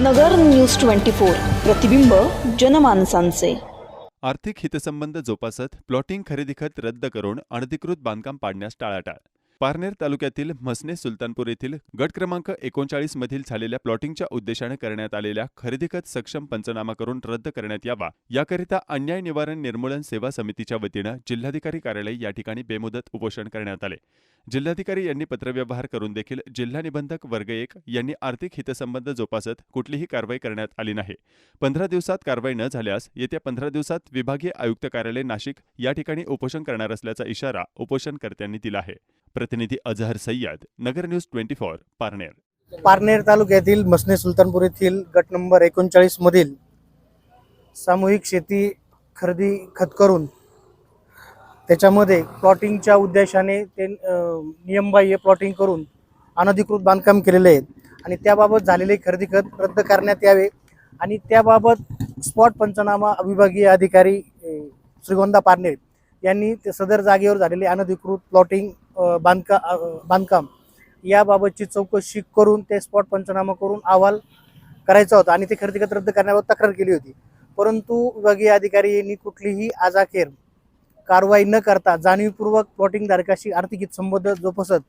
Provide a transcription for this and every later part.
नगर news twenty four प्रतिबिंब जनमानसांचे. आर्थिक हितसंबंध जोपासत प्लॉटिंग खरेदी खत रद्द करून अनधिकृत बांधकाम पाडण्यास टाळाटाळ. पारनेर तालुक्यातील म्हसने सुलतानपूर येथील गट क्रमांक एकोणचाळीस मधील झालेल्या प्लॉटिंगच्या उद्देशाने करण्यात आलेल्या खरेदीखत सक्षम पंचनामा करून रद्द करण्यात यावा. याकरिता अन्याय निवारण निर्मूलन सेवा समितीच्या वतीनं जिल्हाधिकारी कार्यालय या ठिकाणी बेमुदत उपोषण करण्यात आले. जिल्हाधिकारी यांनी पत्रव्यवहार करून देखील जिल्हा निबंधक वर्ग एक यांनी आर्थिक हितसंबंध जोपासत कुठलीही कारवाई करण्यात आली नाही. पंधरा दिवसात कारवाई न झाल्यास येत्या पंधरा दिवसात विभागीय आयुक्त कार्यालय नाशिक या ठिकाणी उपोषण करणार असल्याचा इशारा उपोषणकर्त्यांनी दिला आहे. प्रतिनिधी Azhar Sayyad Nagar news twenty four Parner. Parner तालुक्यातील मसने सुलतानपूर येथील गट नंबर एकोणचाळीस मधील सामूहिक शेती खरेदी खत करून त्याच्यामध्ये प्लॉटिंगच्या उद्देशाने ते नियमबाह्य प्लॉटिंग करून अनधिकृत बांधकाम केलेले आहेत. आणि त्याबाबत झालेले खरेदी खत रद्द करण्यात यावे आणि त्याबाबत स्पॉट पंचनामा विभागीय अधिकारी श्रीगोंदा पारनेर यांनी ते सदर जागेवर झालेले अनधिकृत प्लॉटिंग बांधका बांधकाम याबाबतची चौकशी करून ते स्पॉट पंचनामा करून अहवाल करायचा होता आणि ते खरेदी खत रद्द करण्याबाबत तक्रार केली होती. परंतु विभागीय अधिकारी यांनी कुठलीही आजाखेर कारवाई न करता जाणीवपूर्वक प्लॉटिंग धारकाशी आर्थिक संबंध जोपासत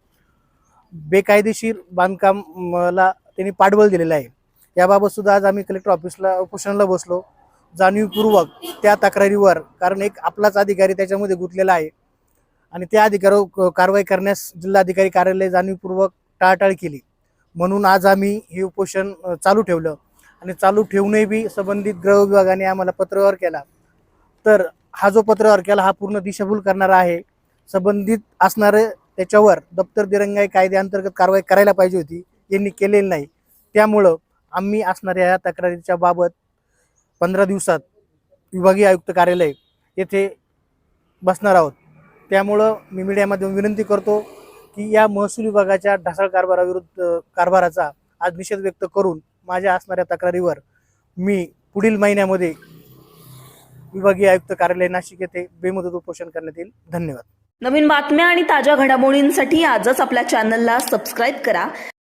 बेकायदेशीर बांधकामाला त्यांनी पाठबळ दिलेलं आहे. याबाबत सुद्धा आज आम्ही कलेक्टर ऑफिसला उपोषणाला बसलो. जाणीवपूर्वक त्या तक्रारीवर कारण एक आपलाच अधिकारी त्याच्यामध्ये गुंतलेला आहे. आणि त्या अधिकारावर कारवाई करण्यास जिल्हाधिकारी कार्यालय जाणीवपूर्वक टाळाटाळ केली. म्हणून आज आम्ही हे उपोषण चालू ठेवलं. आणि चालू ठेवूनही बी संबंधित गृह विभागाने आम्हाला पत्रव्यवहार केला. तर हा जो पत्रव्यवहार केला हा पूर्ण दिशाभूल करणारा आहे. संबंधित असणारे त्याच्यावर दप्तर दिरंगाई कायद्याअंतर्गत कारवाई करायला पाहिजे होती. यांनी केलेली नाही. त्यामुळं आम्ही असणाऱ्या या तक्रारीच्या बाबत पंधरा दिवसात विभागीय आयुक्त कार्यालय येथे बसणार आहोत. त्यामुळं मी मीडियामध्ये विनंती करतो की या महसूल विभागाच्या ढासाळ कारभाराविरुद्ध कारभाराचा आज निषेध व्यक्त करून माझ्या असणाऱ्या तक्रारीवर मी पुढील महिन्यामध्ये विभागीय आयुक्त कार्यालय नाशिक येथे बेमुदत उपोषण करण्यात येईल. धन्यवाद. नवीन बातम्या आणि ताज्या घडामोडींसाठी आजच आपल्या चॅनलला सबस्क्राईब करा.